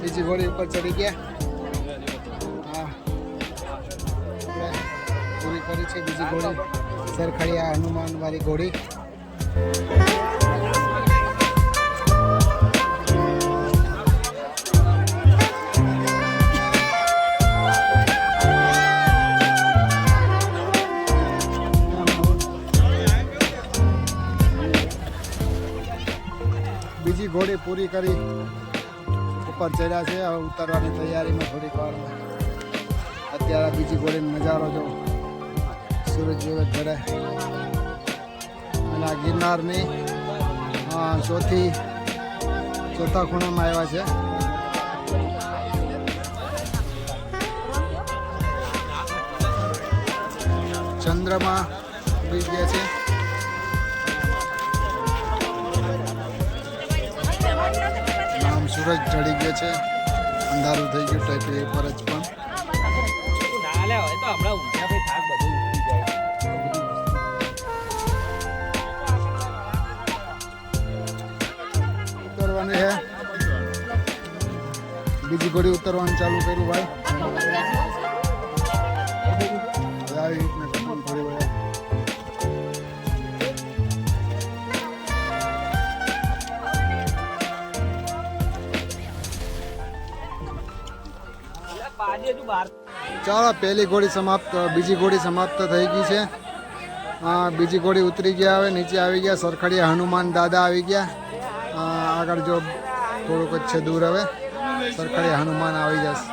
બીજી ઘોડી ઉપર ચડી ગયા હા આપણે પૂરી કરી છે બીજી ઘોડી સરખડિયા હનુમાન વાળી ઘોડી ઘોડી પૂરી કરી ઉપર ચડ્યા છે. હવે ઉતરવાની તૈયારીમાં થોડીક વાર. અત્યારે બીજી ઘોડીનો નજારો જો સૂરજ જેવો ચડે અને આ ગિરનારની ચોથી, ચોથા ખૂણામાં આવ્યા છે. ચંદ્રમાં ઉડી ગયા છે. સૂરજ ચડી ગયો છે. અંધારું થઈ ગયું ટેકરી પર જ પણ. ઉતરવાની છે. બીજી ઘોડી ઉતરવાનું ચાલુ કર્યું ભાઈ. ચાલો, પહેલી ઘોડી સમાપ્ત, બીજી ઘોડી સમાપ્ત થઈ ગઈ છે. બીજી ઘોડી ઉતરી ગયા હવે, નીચે આવી ગયા, સરખડીયા હનુમાન દાદા આવી ગયા. આગળ જો થોડુંક જ છે દૂર હવે. સરખડીયા હનુમાન આવી જશે.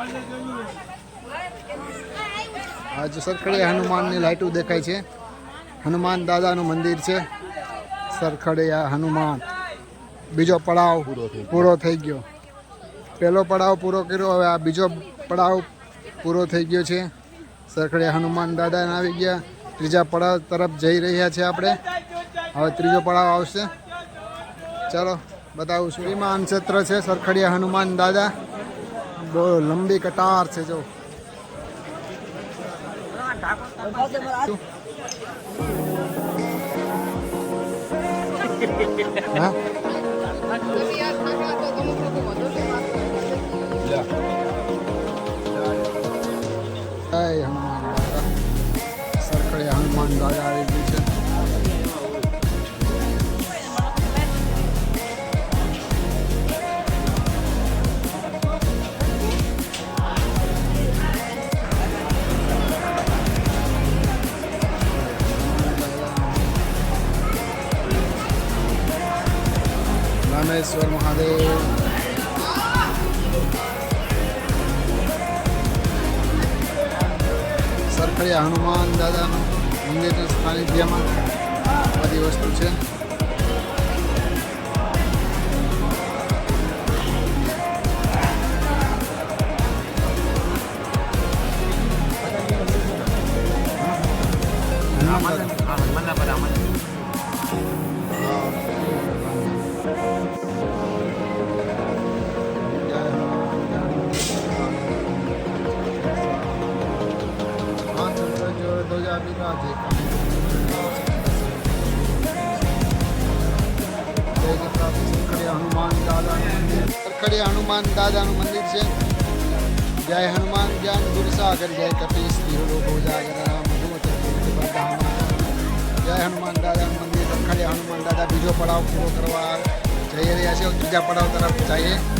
આજે સરખડીયા હનુમાનની લાઇટો દેખાય છે. હનુમાન દાદાનું મંદિર છે. સરખડીયા હનુમાન. બીજો પડાવ પૂરો થઈ ગયો. પહેલો પડાવ પૂરો કર્યો, હવે આ બીજો પડાવ પૂરો થઈ ગયો છે સરખડીયા હનુમાન દાદા આવી ગયા ત્રીજા પડાવ તરફ જઈ રહ્યા છે આપણે હવે ત્રીજો પડાવ આવશે ચાલો બતાવું છું વિમાન ક્ષેત્ર છે સરખડીયા હનુમાન દાદા બહુ લંબી કટાર છે જો હા રામેશ્વર મહાદેવ. સરખડીયા હનુમાન દાદાનું મંદિરના સાનિધ્યમાં બધી વસ્તુ છે. હનુમાન हनुमान दादा खड़े हनुमान दादा मंदिर से जय हनुमान ज्ञान गुरु सागर जय कपीश तीर तीरो हो जागर जय हनुमान दादा मंदिर खड़े हनुमान दादा बीजो पड़ाव पूरा करवा चाहिए ऐसे तीजा पड़ाव तरफ़ चाहिए